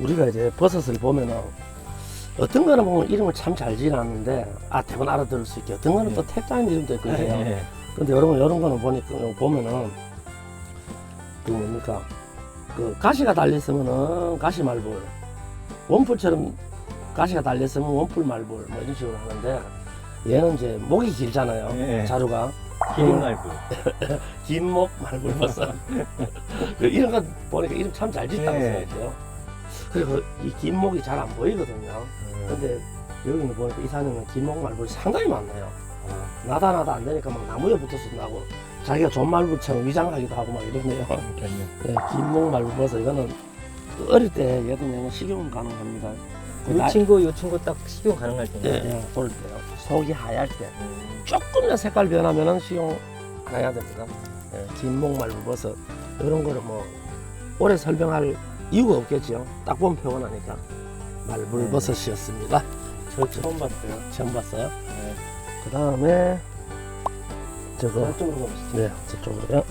우리가 이제 버섯을 보면은 어떤 거는 보면 이름을 참 잘 지어놨는데 아 대본 알아들을 수 있게 어떤 거는 또 택자인 이름도 있거든요. 네. 근데 여러분 이런 거는 보니까 보면은 그 뭡니까 그 가시가 달려 있으면은 가시 말벌 원풀처럼 가시가 달려 있으면 원풀 말벌 뭐 이런 식으로 하는데 얘는 이제 목이 길잖아요 네. 자루가 기름말고. 긴목 말벌 버섯 그 이런 거 보니까 이름 참 잘 짓다고 네. 생각해요 그리고 이 긴 목이 잘 안 보이거든요. 근데 여기는 보니까 이사님은 긴목 말벌이 상당히 많네요. 나다 나다 안 되니까 막 나무에 붙어서 나고. 자기가 존말벌처럼 위장하기도 하고 막 이러네요. 그러니까요. 네, 긴 목 말벌 버섯 이거는 그 어릴 때 얘도 그냥 식용 가능합니다. 그이 나- 친구, 이 친구 딱 식용 가능할 예, 텐데. 예, 어릴 때요. 속이 하얄 때. 음. 조금이나 색깔 변하면은 식용 안 해야 됩니다. 예, 긴 목 말벌버섯 이런 거를 뭐 오래 설명할 이유가 없겠지요. 딱 보면 표현하니까 말벌버섯이었습니다. 저 처음 봤어요. 처음 봤어요. 네. 그 다음에 저거 저쪽으로 가보시죠. 네 저쪽으로요.